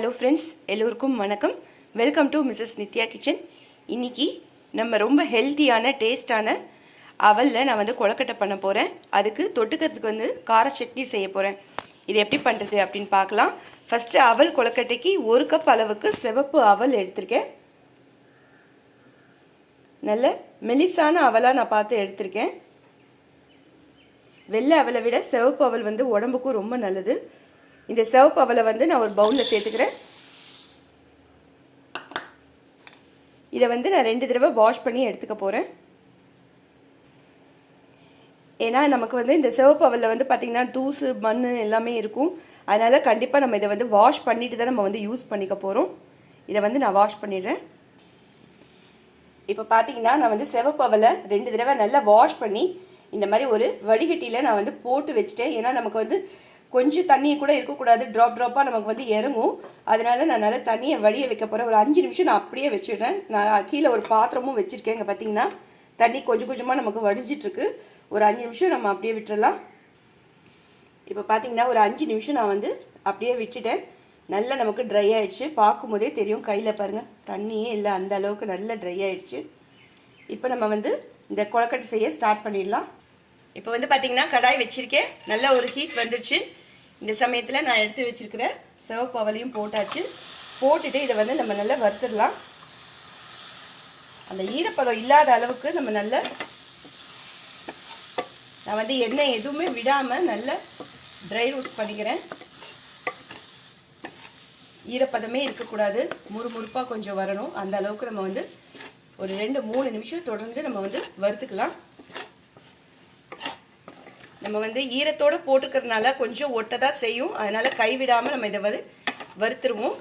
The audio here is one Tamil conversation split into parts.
ஹலோ ஃப்ரெண்ட்ஸ் எல்லோருக்கும் வணக்கம். Welcome to Mrs Nithya kitchen இன்னைக்கு நம்ம ரொம்ப ஹெல்த்தியான டேஸ்டான அவலில் நான் வந்து கொழக்கட்டை பண்ண போகிறேன் அதுக்கு தொட்டுக்கிறதுக்கு வந்து கார சட்னி செய்ய போகிறேன் இது எப்படி பண்ணுறது அப்படின்னு பார்க்கலாம். ஃபஸ்ட்டு அவல் கொழக்கட்டைக்கு ஒரு கப் அளவுக்கு சிவப்பு அவல் எடுத்திருக்கேன். நல்ல மெலிசான அவலாக நான் பார்த்து எடுத்திருக்கேன். வெள்ளை அவலை விட சிவப்பு அவல் வந்து உடம்புக்கும் ரொம்ப நல்லது. இந்த சிவப்பு அவலை வந்து நான் ஒரு பவுலில் சேர்த்துக்கிறேன். இதை வந்து நான் ரெண்டு தடவை வாஷ் பண்ணி எடுத்துக்க போகிறேன் ஏன்னா நமக்கு வந்து இந்த சிவப்பு அவலில் வந்து பார்த்திங்கன்னா தூசு மண் எல்லாமே இருக்கும். அதனால் கண்டிப்பாக நம்ம இதை வந்து வாஷ் பண்ணிட்டு தான் நம்ம வந்து யூஸ் பண்ணிக்க போகிறோம் இதை வந்து நான் வாஷ் பண்ணிடுறேன். இப்போ பார்த்தீங்கன்னா நான் வந்து சிவப்பு அவலை ரெண்டு தடவை நல்லா வாஷ் பண்ணி இந்த மாதிரி ஒரு வடிகட்டியில் நான் வந்து போட்டு வச்சுட்டேன். ஏன்னா நமக்கு வந்து கொஞ்சம் தண்ணியை கூட இருக்கக்கூடாது. ட்ராப் ட்ராப்பாக நமக்கு வந்து இறங்கும். அதனால நான் நல்லா தண்ணியை வடிய வைக்க போகிறேன் ஒரு அஞ்சு நிமிஷம் நான் அப்படியே வச்சுடுறேன். நான் கீழே ஒரு பாத்திரமும் வச்சுருக்கேன் இங்கே பார்த்தீங்கன்னா தண்ணி கொஞ்சம் கொஞ்சமாக நமக்கு வடிஞ்சிட்ருக்கு. ஒரு அஞ்சு நிமிஷம் நம்ம அப்படியே விட்டுடலாம் இப்போ பார்த்தீங்கன்னா ஒரு அஞ்சு நிமிஷம் நான் வந்து அப்படியே விட்டுட்டேன். நல்லா நமக்கு ட்ரை ஆகிடுச்சு பார்க்கும்போதே தெரியும். கையில் பாருங்கள் தண்ணியே இல்லை. அந்த அளவுக்கு நல்லா ட்ரை ஆகிடுச்சு இப்போ நம்ம வந்து இந்த கொழக்கட்டை செய்ய ஸ்டார்ட் பண்ணிடலாம். இப்போ வந்து பார்த்தீங்கன்னா கடாய் வச்சுருக்கேன். நல்ல ஒரு ஹீட் வந்துருச்சு. இந்த சமயத்தில் நான் எடுத்து வச்சுருக்கிற சிவப்பு அவலையும் போட்டாச்சு. போட்டுட்டு இதை வந்து நம்ம நல்லா வறுத்துடலாம். அந்த ஈரப்பதம் இல்லாத அளவுக்கு நம்ம நல்ல நான் வந்து எண்ணெய் எதுவுமே விடாமல் நல்ல ட்ரை ரோஸ்ட் பண்ணிக்கிறேன். ஈரப்பதமே இருக்கக்கூடாது. முறுமுறுப்பாக கொஞ்சம் வரணும். அந்த அளவுக்கு நம்ம வந்து ஒரு ரெண்டு மூணு நிமிஷம் தொடர்ந்து நம்ம வந்து வறுத்துக்கலாம். நம்ம வந்து ஈரத்தோடு போட்டுக்கிறதுனால கொஞ்சம் ஒட்ட தான் செய்யும். அதனால் கைவிடாமல் நம்ம இதை வந்து வறுத்துருவோம்.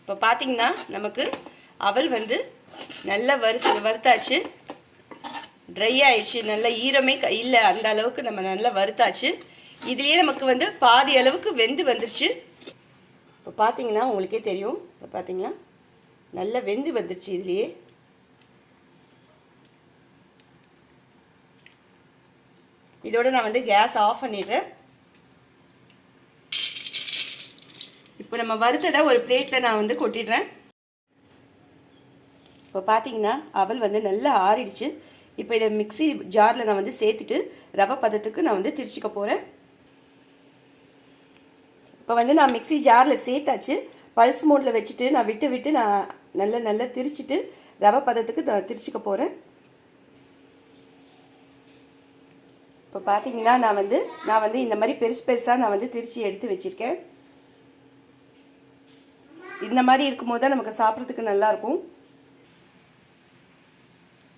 இப்போ பார்த்திங்கன்னா நமக்கு அவல் வந்து நல்லா வறுத்து வறுத்தாச்சு. ட்ரை ஆயிடுச்சு. நல்ல ஈரமே இல்லை அந்த அளவுக்கு நம்ம நல்லா வறுத்தாச்சு. இதுலேயே நமக்கு வந்து பாதி அளவுக்கு வெந்து வந்துருச்சு. இப்போ பார்த்தீங்கன்னா உங்களுக்கே தெரியும். இப்போ பார்த்தீங்கன்னா நல்லா வெந்து வந்துருச்சு இதுலேயே. இதோட நான் வந்து கேஸ் ஆஃப் பண்ணிடுறேன். இப்போ நம்ம வறுத்ததை ஒரு பிளேட்டில் நான் வந்து கொட்டிடுறேன். இப்போ பார்த்தீங்கன்னா அவல் வந்து நல்லா ஆறிடுச்சு. இப்போ இதை மிக்சி ஜாரில் நான் வந்து சேர்த்துட்டு ரவை பதத்துக்கு நான் வந்து திரிச்சிக்க போகிறேன் இப்போ வந்து நான் மிக்சி ஜாரில் சேர்த்தாச்சு. பல்ஸ் மோடில் வச்சுட்டு நான் விட்டு விட்டு நான் நல்லா நல்லா திரிச்சிட்டு ரவை பதத்துக்கு நான் திரிச்சிக்க போகிறேன் இப்போ பார்த்தீங்கன்னா நான் வந்து நான் வந்து இந்த மாதிரி பெருசு பெருசாக நான் வந்து திருச்சி எடுத்து வச்சுருக்கேன். இந்த மாதிரி இருக்கும்போது தான் நமக்கு சாப்பிட்றதுக்கு நல்லாயிருக்கும்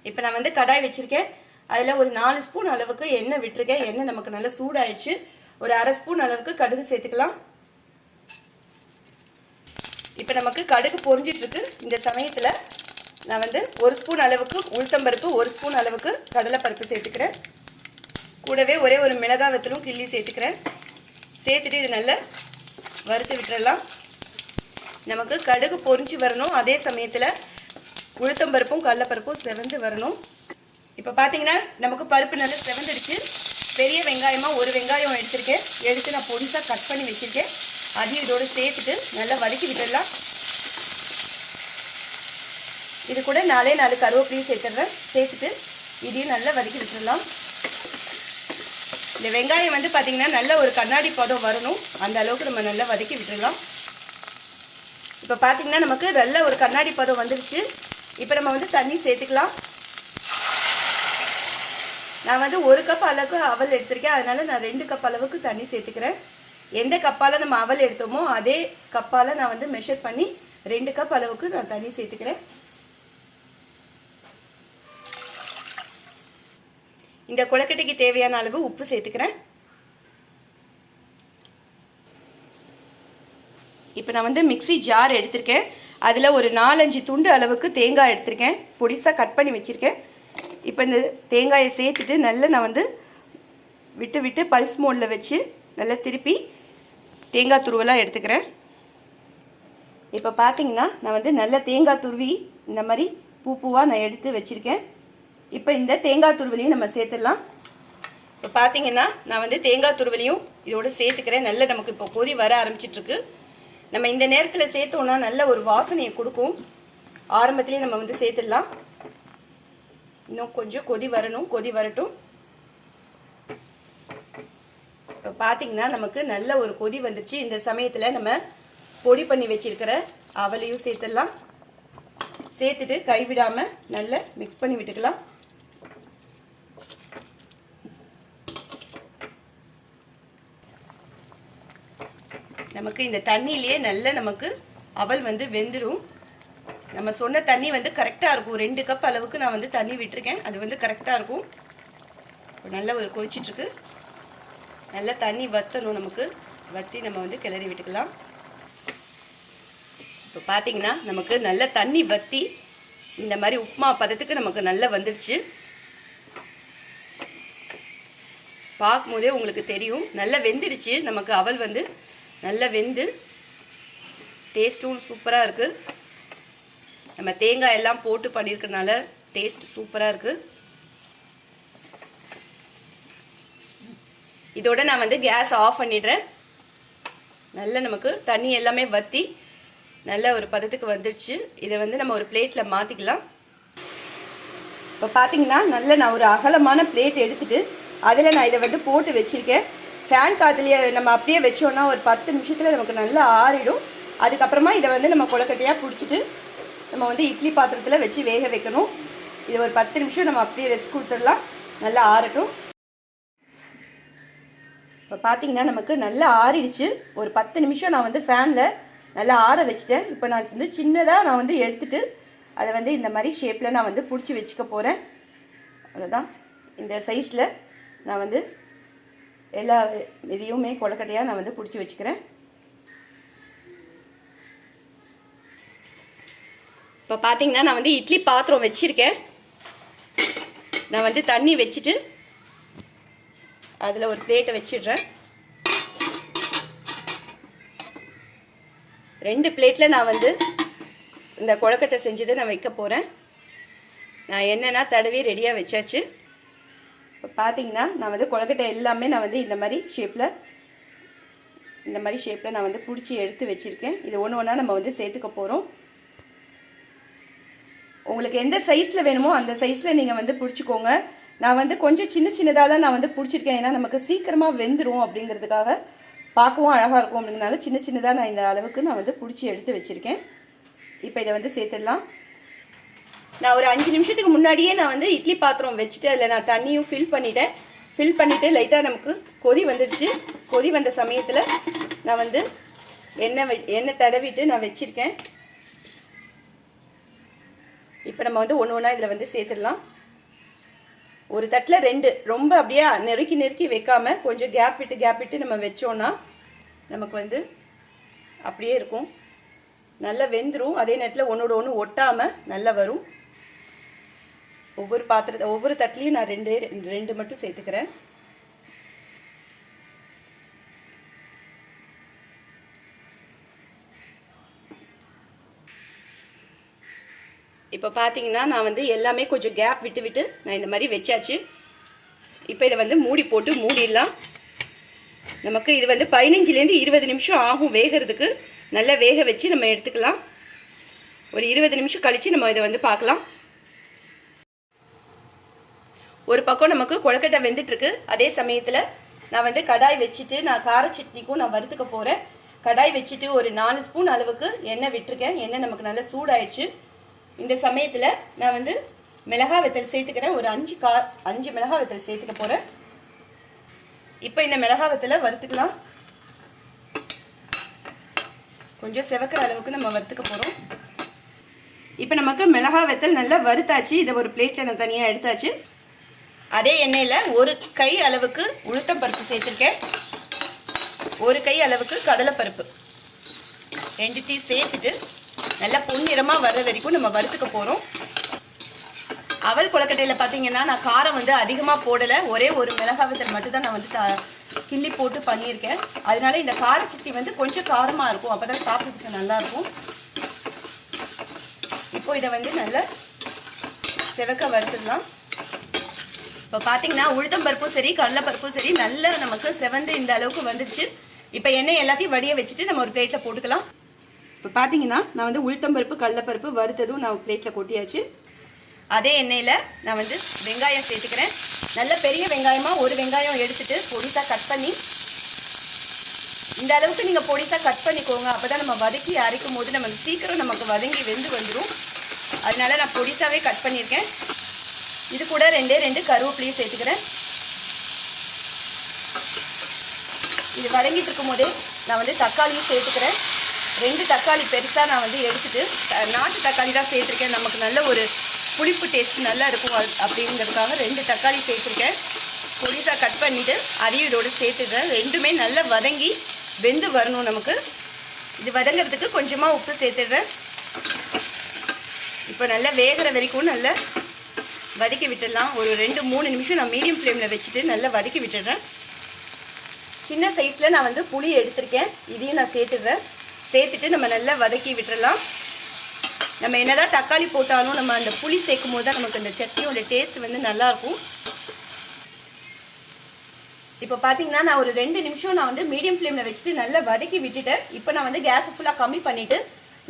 இப்போ நான் வந்து கடாய் வச்சுருக்கேன். அதில் ஒரு நாலு ஸ்பூன் அளவுக்கு எண்ணெய் விட்டுருக்கேன். எண்ணெய் நமக்கு நல்லா சூடாயிடுச்சு. ஒரு அரை ஸ்பூன் அளவுக்கு கடுகு சேர்த்துக்கலாம். இப்போ நமக்கு கடுகு பொறிஞ்சிட்ருக்கு இந்த சமயத்தில் நான் வந்து ஒரு ஸ்பூன் அளவுக்கு உளுத்தம்பருப்பு ஒரு ஸ்பூன் அளவுக்கு கடலைப்பருப்பு சேர்த்துக்கிறேன். கூடவே ஒரே ஒரு மிளகாய் வத்தலும் கிள்ளி சேர்த்துக்கிறேன். சேர்த்துட்டு இது நல்லா வறுத்து விட்டுறலாம். நமக்கு கடுகு பொரிஞ்சு வரணும். அதே சமயத்தில் உளுத்தம்பருப்பும் கடலப்பருப்பும் செவந்து வரணும். இப்போ பார்த்தீங்கன்னா நமக்கு பருப்பு நல்லா செவந்துடுச்சு. பெரிய வெங்காயமாக ஒரு வெங்காயம் எடுத்திருக்கேன். எடுத்து நான் பொடிசாக கட் பண்ணி வச்சுருக்கேன். அதையும் இதோடு சேர்த்துட்டு நல்லா வதக்கி விட்டுடலாம் இது கூட நாலே நாலு கருவேப்பிலையும் சேர்த்துடுறேன் சேர்த்துட்டு இதையும் நல்லா வதக்கி விட்டுடலாம் இந்த வெங்காயம் வந்து பார்த்திங்கன்னா நல்ல ஒரு கண்ணாடி பதம் வரணும். அந்த அளவுக்கு நம்ம நல்லா வதக்கி விட்டுடலாம். இப்போ பார்த்திங்கன்னா நமக்கு நல்ல ஒரு கண்ணாடி பதம் வந்துருச்சு. இப்போ நம்ம வந்து தண்ணி சேர்த்துக்கலாம். நான் வந்து ஒரு கப் அளவுக்கு அவல் எடுத்திருக்கேன். அதனால் நான் ரெண்டு கப் அளவுக்கு தண்ணி சேர்த்துக்கிறேன். எந்த கப்பால் நம்ம அவல் எடுத்தோமோ அதே கப்பால் நான் வந்து மெஷர் பண்ணி ரெண்டு கப் அளவுக்கு நான் தண்ணி சேர்த்துக்கிறேன். இந்த கொழக்கட்டைக்கு தேவையான அளவு உப்பு சேர்த்துக்கிறேன். இப்போ நான் வந்து மிக்சி ஜார் எடுத்திருக்கேன். அதில் ஒரு நாலஞ்சு துண்டு அளவுக்கு தேங்காய் எடுத்திருக்கேன். பொடிசாக கட் பண்ணி வச்சுருக்கேன். இப்போ இந்த தேங்காயை சேர்த்துட்டு நல்லா நான் வந்து விட்டு விட்டு பல்ஸ் மோடில் வச்சு நல்லா திருப்பி தேங்காய் துருவெல்லாம் எடுத்துக்கிறேன். இப்போ பார்த்தீங்கன்னா நான் வந்து நல்ல தேங்காய் துருவி இந்த மாதிரி பூ பூவாக நான் எடுத்து வச்சுருக்கேன். இப்போ இந்த தேங்காய் துருவலையும் நம்ம சேர்த்துடலாம். இப்போ பார்த்தீங்கன்னா நான் வந்து தேங்காய் துருவலையும் இதோட சேர்த்துக்கிறேன். நல்ல நமக்கு இப்போ கொதி வர ஆரம்பிச்சிட்ருக்கு. நம்ம இந்த நேரத்தில் சேர்த்தோன்னா நல்ல ஒரு வாசனையை கொடுக்கும். ஆரம்பத்திலேயே நம்ம வந்து சேர்த்துடலாம். இன்னும் கொஞ்சம் கொதி வரணும். கொதி வரட்டும். இப்போ பார்த்தீங்கன்னா நமக்கு நல்ல ஒரு கொதி வந்துச்சு. இந்த சமயத்தில் நம்ம பொடி பண்ணி வச்சிருக்கிற அவலையும் சேர்த்துடலாம். சேர்த்துட்டு கைவிடாமல் நல்லா மிக்ஸ் பண்ணி விட்டுக்கலாம். நமக்கு இந்த தண்ணியிலேயே நல்ல நமக்கு அவல் வந்து வெந்துடும் நம்ம சொன்ன தண்ணி வந்து கரெக்டாக இருக்கும். ரெண்டு கப் அளவுக்கு நான் வந்து தண்ணி விட்டுருக்கேன். அது வந்து கரெக்டாக இருக்கும். நல்ல ஒரு கொதிச்சிட்ருக்கு. நல்ல தண்ணி வற்றணும் நமக்கு. வற்றி நம்ம வந்து கிளறி விட்டுக்கலாம். இப்போ பார்த்தீங்கன்னா நமக்கு நல்ல தண்ணி வற்றி இந்த மாதிரி உப்புமா பதத்துக்கு நமக்கு நல்லா வந்துடுச்சு பார்க்கும்போதே உங்களுக்கு தெரியும். நல்லா வெந்துடுச்சு. நமக்கு அவல் வந்து நல்லா வெந்து டேஸ்ட்டும் சூப்பராக இருக்குது நம்ம தேங்காய் எல்லாம் போட்டு பண்ணியிருக்கனால டேஸ்ட் சூப்பராக இருக்குது இதோட நான் வந்து கேஸ் ஆஃப் பண்ணிடுறேன். நல்ல நமக்கு தண்ணி எல்லாமே வற்றி நல்ல ஒரு பதத்துக்கு வந்துடுச்சு இதை வந்து நம்ம ஒரு பிளேட்டில் மாற்றிக்கலாம் இப்போ பார்த்தீங்கன்னா நல்ல நான் ஒரு அகலமான பிளேட் எடுத்துகிட்டு அதில் நான் இதை வந்து போட்டு வச்சுருக்கேன். ஃபேன் காற்றுலையே நம்ம அப்படியே வச்சோன்னா ஒரு பத்து நிமிஷத்தில் நமக்கு நல்லா ஆறிடும். அதுக்கப்புறமா இதை வந்து நம்ம கொலக்கட்டையாக பிடிச்சிட்டு நம்ம வந்து இட்லி பாத்திரத்தில் வச்சு வேக வைக்கணும். இது ஒரு பத்து நிமிஷம் நம்ம அப்படியே ரெஸ்ட் கொடுத்துடலாம். நல்லா ஆறட்டும். இப்போ பார்த்தீங்கன்னா நமக்கு நல்லா ஆறிடுச்சு. ஒரு பத்து நிமிஷம் நான் வந்து ஃபேனில் நல்லா ஆற வச்சுட்டேன். இப்போ நான் வந்து சின்னதாக நான் வந்து எடுத்துட்டு அதை வந்து இந்த மாதிரி ஷேப்பில் நான் வந்து பிடிச்சி வச்சுக்க போகிறேன் அவ்வளோதான் இந்த சைஸில் நான் வந்து எல்லா இதையுமே கொலக்கட்டையாக நான் வந்து பிடிச்சி வச்சுக்கிறேன். இப்போ பார்த்தீங்கன்னா நான் வந்து இட்லி பாத்திரம் வச்சுருக்கேன். நான் வந்து தண்ணி வச்சுட்டு அதில் ஒரு பிளேட்டை வச்சிடுறேன். ரெண்டு பிளேட்டில் நான் வந்து இந்த கொழக்கட்டை செஞ்சதை நான் வைக்க போகிறேன் நான் என்னென்னா தடவி ரெடியாக வச்சாச்சு. இப்போ பார்த்தீங்கன்னா நான் வந்து கொழக்கட்டை எல்லாமே நான் வந்து இந்த மாதிரி ஷேப்பில் இந்த மாதிரி ஷேப்பில் நான் வந்து பிடிச்சி எடுத்து வச்சுருக்கேன். இது ஒன்று ஒன்றா நம்ம வந்து சேர்த்துக்க போகிறோம் உங்களுக்கு எந்த சைஸில் வேணுமோ அந்த சைஸில் நீங்கள் வந்து பிடிச்சிக்கோங்க. நான் வந்து கொஞ்சம் சின்ன சின்னதாக தான் நான் வந்து பிடிச்சிருக்கேன். ஏன்னா நமக்கு சீக்கிரமாக வெந்துடும் அப்படிங்கிறதுக்காக பார்க்கவும் அழகாக இருக்கும். அப்படிங்கிறனால சின்ன சின்னதாக நான் இந்த அளவுக்கு நான் வந்து பிடிச்சி எடுத்து வச்சுருக்கேன். இப்போ இதை வந்து சேர்த்துடலாம். நான் ஒரு அஞ்சு நிமிஷத்துக்கு முன்னாடியே நான் வந்து இட்லி பாத்திரம் வச்சுட்டு அதில் நான் தண்ணியும் ஃபில் பண்ணிட்டேன். ஃபில் பண்ணிவிட்டு லைட்டாக நமக்கு கொதி வந்துடுச்சு. கொதி வந்த சமயத்தில் நான் வந்து எண்ணெய் எண்ணெய் தடவிட்டு நான் வச்சுருக்கேன். இப்போ நம்ம வந்து ஒன்று ஒன்றா இதில் வந்து சேர்த்துடலாம். ஒரு தட்டில் ரெண்டு ரொம்ப அப்படியே நெருக்கி நெருக்கி வைக்காமல் கொஞ்சம் கேப் விட்டு கேப் விட்டு நம்ம வச்சோன்னா நமக்கு வந்து அப்படியே இருக்கும். நல்லா வெந்துடும் அதே நேரத்தில் ஒன்றோட ஒன்று ஒட்டாமல் நல்லா வரும். ஒவ்வொரு பாத்திரத்தை ஒவ்வொரு தட்டிலையும் நான் ரெண்டு ரெண்டு மட்டும் சேர்த்துக்கிறேன். இப்போ பார்த்தீங்கன்னா நான் வந்து எல்லாமே கொஞ்சம் கேப் விட்டு விட்டு நான் இந்த மாதிரி வச்சாச்சு. இப்போ இதை வந்து மூடி போட்டு மூடிடலாம். நமக்கு இது வந்து பதினஞ்சுலேருந்து இருபது நிமிஷம் ஆகும் வேகிறதுக்கு. நல்லா வேக வச்சு நம்ம எடுத்துக்கலாம். ஒரு இருபது நிமிஷம் கழித்து நம்ம இதை வந்து பார்க்கலாம். ஒரு பக்கம் நமக்கு கொழக்கட்டை வெந்துட்டுருக்கு. அதே சமயத்தில் நான் வந்து கடாய் வச்சுட்டு நான் கார சட்னிக்கும் நான் வறுத்துக்க போகிறேன் கடாய் வச்சுட்டு ஒரு நாலு ஸ்பூன் அளவுக்கு எண்ணெய் விட்டுருக்கேன். எண்ணெய் நமக்கு நல்லா சூடாயிடுச்சு. இந்த சமயத்தில் நான் வந்து மிளகா வெத்தல் சேர்த்துக்கிறேன். ஒரு அஞ்சு கா அஞ்சு மிளகா வெத்தல் சேர்த்துக்க போகிறேன் இப்போ இந்த மிளகா வெத்தலை வறுத்துக்கலாம். கொஞ்சம் செவக்கிற அளவுக்கு நம்ம வறுத்துக்க போகிறோம் இப்போ நமக்கு மிளகா வெத்தல் நல்லா வறுத்தாச்சு. இதை ஒரு பிளேட்டில் நான் தனியாக எடுத்தாச்சு. அதே எண்ணெயில் ஒரு கை அளவுக்கு உளுத்தம் பருப்பு சேர்த்துருக்கேன். ஒரு கை அளவுக்கு கடலைப்பருப்பு. ரெண்டுத்தையும் சேர்த்துட்டு நல்லா பொன்னிறமாக வர்ற வரைக்கும் நம்ம வறுத்துக்க போகிறோம் அவல் கொலக்கட்டையில் பார்த்தீங்கன்னா நான் காரம் வந்து அதிகமாக போடலை. ஒரே ஒரு மிளகா மட்டும்தான் நான் வந்து த- கிள்ளி போட்டு பண்ணியிருக்கேன். அதனால இந்த கார சட்னி வந்து கொஞ்சம் காரமாக இருக்கும். அப்போ தான் சாப்பிட்றதுக்கு நல்லாயிருக்கும் இப்போ இதை வந்து நல்லா செவக்க வறுத்துடலாம். இப்போ பார்த்தீங்கன்னா உளுத்தம் பருப்பும் சரி கடலப்பருப்பும் சரி நல்லா நமக்கு செவந்து இந்த அளவுக்கு வந்துடுச்சு இப்போ எண்ணெய் எல்லாத்தையும் வடிய வச்சுட்டு நம்ம ஒரு பிளேட்டில் போட்டுக்கலாம். இப்போ பார்த்தீங்கன்னா நான் வந்து உளுத்தம்பருப்பு கடலப்பருப்பு வறுத்ததும் நான் பிளேட்டில் கொட்டியாச்சு. அதே எண்ணெயில் நான் வந்து வெங்காயம் சேர்த்துக்கிறேன். நல்ல பெரிய வெங்காயமாக ஒரு வெங்காயம் எடுத்துட்டு பொடிசாக கட் பண்ணி இந்த அளவுக்கு நீங்கள் பொடிசாக கட் பண்ணிக்கோங்க. அப்போ தான் நம்ம வதக்கி அரைக்கும் போது நம்ம சீக்கிரம் நமக்கு வதங்கி வெந்து வந்துடும் அதனால நான் பொடிசாவே கட் பண்ணியிருக்கேன். இது கூட ரெண்டே ரெண்டு கருவேப்பிலையும் சேர்த்துக்கிறேன். இது வதங்கிட்டு இருக்கும் போதே நான் வந்து தக்காளியும் சேர்த்துக்கிறேன். ரெண்டு தக்காளி பெருசாக நான் வந்து எடுத்துட்டு நாட்டு தக்காளி தான் சேர்த்துருக்கேன். நமக்கு நல்ல ஒரு புளிப்பு டேஸ்ட் நல்லா இருக்கும் அப்படிங்கிறதுக்காக ரெண்டு தக்காளி சேர்த்துருக்கேன். பொடிசாக கட் பண்ணிவிட்டு அதையும் இதோடு சேர்த்துக்கிறேன். ரெண்டுமே நல்லா வதங்கி வெந்து வரணும் நமக்கு. இது வதங்கிறதுக்கு கொஞ்சமாக உப்பு சேர்த்துடுறேன். இப்போ நல்லா வேகிற வரைக்கும் நல்லா வதக்கி விட்டுடலாம். ஒரு ரெண்டு மூணு நிமிஷம் நான் மீடியம் ஃப்ளேமில் வச்சுட்டு நல்லா வதக்கி விட்டுடுறேன். சின்ன சைஸில் நான் வந்து புளி எடுத்திருக்கேன். இதையும் நான் சேர்த்துடுறேன். சேர்த்துட்டு நம்ம நல்லா வதக்கி விட்டுறலாம் நம்ம என்னதான் தக்காளி போட்டாலும் நம்ம அந்த புளி சேர்க்கும் போது தான் நமக்கு அந்த சட்னியோட டேஸ்ட் வந்து நல்லாயிருக்கும். இப்போ பார்த்தீங்கன்னா நான் ஒரு ரெண்டு நிமிஷம் நான் வந்து மீடியம் ஃப்ளேமில் வச்சுட்டு நல்லா வதக்கி விட்டுட்டேன். இப்போ நான் வந்து கேஸை ஃபுல்லாக கம்மி பண்ணிவிட்டு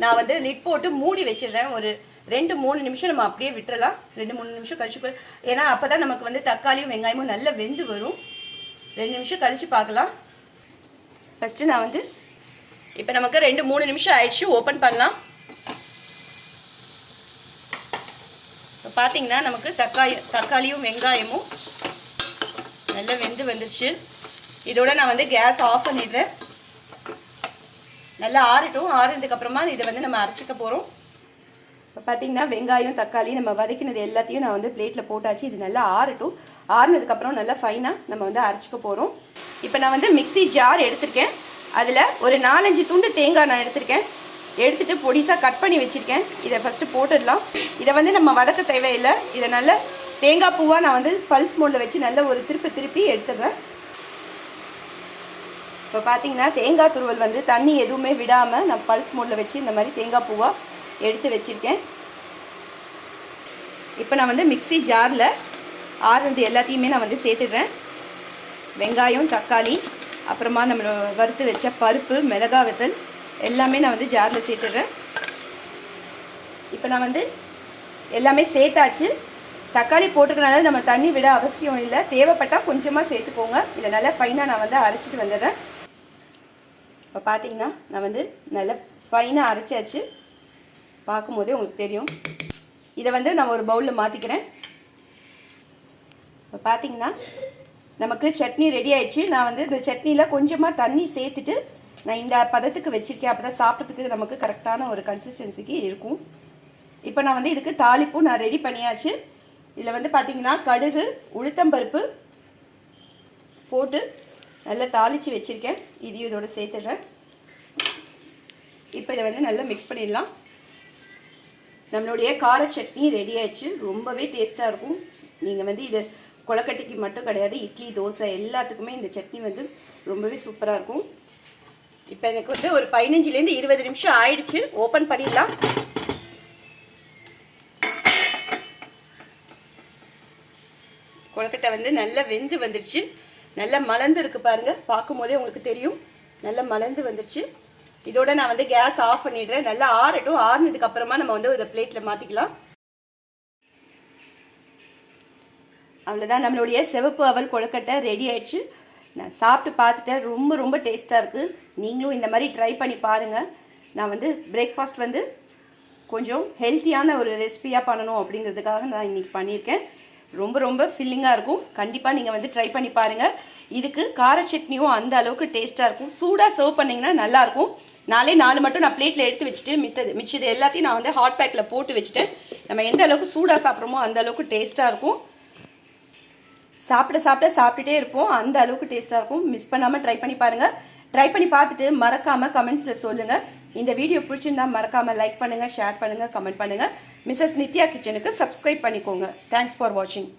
நான் வந்து லிட் போட்டு மூடி வச்சிடுறேன். ஒரு ரெண்டு மூணு நிமிஷம் நம்ம அப்படியே விட்டுறலாம். ரெண்டு மூணு நிமிஷம் கழிச்சு ஏன்னா அப்போ தான் நமக்கு வந்து தக்காளியும் வெங்காயமும் நல்லா வெந்து வரும். ரெண்டு நிமிஷம் கழித்து பார்க்கலாம். ஃபஸ்ட்டு நான் வந்து இப்போ நமக்கு ரெண்டு மூணு நிமிஷம் ஆயிடுச்சு. ஓப்பன் பண்ணலாம். இப்போ பார்த்தீங்கன்னா நமக்கு தக்காளி தக்காளியும் வெங்காயமும் நல்லா வெந்து வந்துருச்சு. இதோட நான் வந்து கேஸ் ஆஃப் பண்ணிடுறேன். நல்லா ஆறட்டும். ஆறினதுக்கப்புறமா இதை வந்து நம்ம அரைச்சிக்க போகிறோம் பார்த்தீங்கன்னா வெங்காயம் தக்காளி நம்ம வதக்கினது எல்லாத்தையும் நான் வந்து பிளேட்டில் போட்டாச்சு. இது நல்லா ஆறட்டும். ஆறுனதுக்கப்புறம் நல்லா ஃபைனாக நம்ம வந்து அரைச்சிக்க போகிறோம் இப்போ நான் வந்து மிக்ஸி ஜார் எடுத்திருக்கேன். அதில் ஒரு நாலஞ்சு துண்டு தேங்காய் நான் எடுத்திருக்கேன். எடுத்துகிட்டு பொடிசாக கட் பண்ணி வச்சுருக்கேன். இதை ஃபஸ்ட்டு போட்டுடலாம். இதை வந்து நம்ம வதக்க தேவையில்லை. இதை நல்ல தேங்காய் பூவாக நான் வந்து பல்ஸ் மோடில் வச்சு நல்ல ஒரு திருப்பி திருப்பி எடுத்துடுறேன். இப்போ பார்த்தீங்கன்னா தேங்காய் துருவல் வந்து தண்ணி எதுவுமே விடாமல் நான் பல்ஸ் மோடில் வச்சு இந்த மாதிரி தேங்காய் பூவாக எடுத்து வச்சுருக்கேன். இப்போ நான் வந்து மிக்ஸி ஜாரில் ஆறுறது எல்லாத்தையுமே நான் வந்து சேர்த்துடுறேன். வெங்காயம் தக்காளி அப்புறமா நம்ம வறுத்து வச்ச பருப்பு மிளகா வத்தல் எல்லாமே நான் வந்து ஜாரில் சேர்த்துடுறேன். இப்போ நான் வந்து எல்லாமே சேர்த்தாச்சு. தக்காளி போட்டுக்கனால நம்ம தண்ணி விட அவசியம் இல்லை. தேவைப்பட்டால் கொஞ்சமாக சேர்த்துக்கோங்க. இதை நல்லா ஃபைனாக நான் வந்து அரைச்சிட்டு வந்துடுறேன். இப்போ பார்த்தீங்கன்னா நான் வந்து நல்லா ஃபைனாக அரைச்சாச்சு. பார்க்கும்போதே உங்களுக்கு தெரியும். இதை வந்து நான் ஒரு பவுலில் மாற்றிக்கிறேன் இப்போ பார்த்தீங்கன்னா நமக்கு சட்னி ரெடி ஆயிடுச்சு. நான் வந்து இந்த சட்னியில் கொஞ்சமாக தண்ணி சேர்த்துட்டு நான் இந்த பதத்துக்கு வச்சுருக்கேன். அப்போ தான் சாப்பிட்றதுக்கு நமக்கு கரெக்டான ஒரு கன்சிஸ்டன்சிக்கு இருக்கும். இப்போ நான் வந்து இதுக்கு தாளிப்பும் நான் ரெடி பண்ணியாச்சு. இதில் வந்து பார்த்தீங்கன்னா கடுகு உளுத்தம்பருப்பு போட்டு நல்லா தாளித்து வச்சுருக்கேன். இதையும் இதோடு சேர்த்துடுறேன். இப்போ இதை வந்து நல்லா மிக்ஸ் பண்ணிடலாம். நம்மளுடைய கார சட்னி ரெடி ஆயிடுச்சு. ரொம்பவே டேஸ்ட்டாக இருக்கும். நீங்கள் வந்து இது கொழக்கட்டைக்கு மட்டும் கிடையாது இட்லி தோசை எல்லாத்துக்குமே இந்த சட்னி வந்து ரொம்பவே சூப்பராக இருக்கும். இப்போ எனக்கு வந்து ஒரு பதினஞ்சுலேருந்து இருபது நிமிஷம் ஆயிடுச்சு. ஓப்பன் பண்ணிடலாம். கொழுக்கட்டை வந்து நல்லா வெந்து வந்துடுச்சு நல்லா மலர்ந்து இருக்கு பாருங்க. பார்க்கும் போதே உங்களுக்கு தெரியும். நல்லா மலர்ந்து வந்துடுச்சு இதோட நான் வந்து கேஸ் ஆஃப் பண்ணிடுறேன். நல்லா ஆறட்டும். ஆறுனதுக்கு அப்புறமா நம்ம வந்து இதை பிளேட்டில் மாற்றிக்கலாம் அவ்வளோதான் நம்மளுடைய சிவப்பு அவல் கொழுக்கட்டை ரெடி ஆயிடுச்சு. நான் சாப்பிட்டு பார்த்துட்டேன். ரொம்ப ரொம்ப டேஸ்ட்டாக இருக்குது நீங்களும் இந்த மாதிரி ட்ரை பண்ணி பாருங்கள் நான் வந்து பிரேக்ஃபாஸ்ட் வந்து கொஞ்சம் ஹெல்த்தியான ஒரு ரெசிபியாக பண்ணணும் அப்படிங்கிறதுக்காக நான் இன்றைக்கி பண்ணியிருக்கேன். ரொம்ப ரொம்ப ஃபில்லிங்காக இருக்கும். கண்டிப்பாக நீங்கள் வந்து ட்ரை பண்ணி பாருங்கள் இதுக்கு கார சட்னியும் அந்த அளவுக்கு டேஸ்ட்டாக இருக்கும். சூடாக சர்வ் பண்ணிங்கன்னா நல்லாயிருக்கும் நாலே நாலு மட்டும் நான் பிளேட்டில் எடுத்து வச்சுட்டு மித்தது மிச்சது எல்லாத்தையும் நான் வந்து ஹாட் பேக்கில் போட்டு வச்சுட்டேன். நம்ம எந்த அளவுக்கு சூடாக சாப்பிட்றோமோ அந்த அளவுக்கு டேஸ்ட்டாக இருக்கும். சாப்பிட சாப்பிட சாப்பிட்டுட்டே இருப்போம். அந்த அளவுக்கு டேஸ்ட்டாக இருக்கும். மிஸ் பண்ணாமல் ட்ரை பண்ணி பாருங்கள் ட்ரை பண்ணி பார்த்துட்டு மறக்காமல் கமெண்ட்ஸில் சொல்லுங்கள் இந்த வீடியோ பிடிச்சிருந்தா மறக்காமல் லைக் பண்ணுங்கள் ஷேர் பண்ணுங்கள் கமெண்ட் பண்ணுங்கள் மிஸ்ஸஸ் நித்யா கிச்சனுக்கு சப்ஸ்கிரைப் பண்ணிக்கோங்க. தேங்க்ஸ் ஃபார் வாட்சிங்